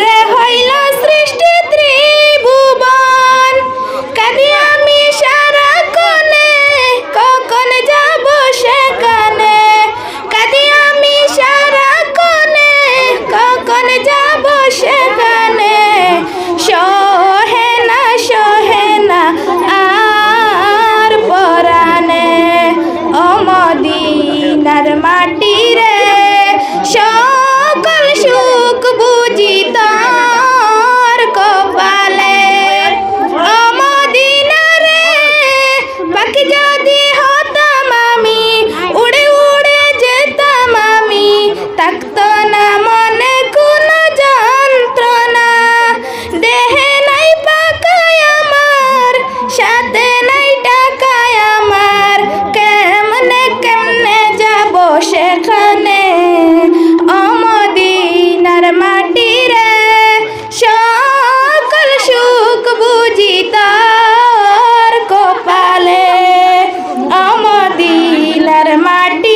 রে হইল অমদিনার মাটি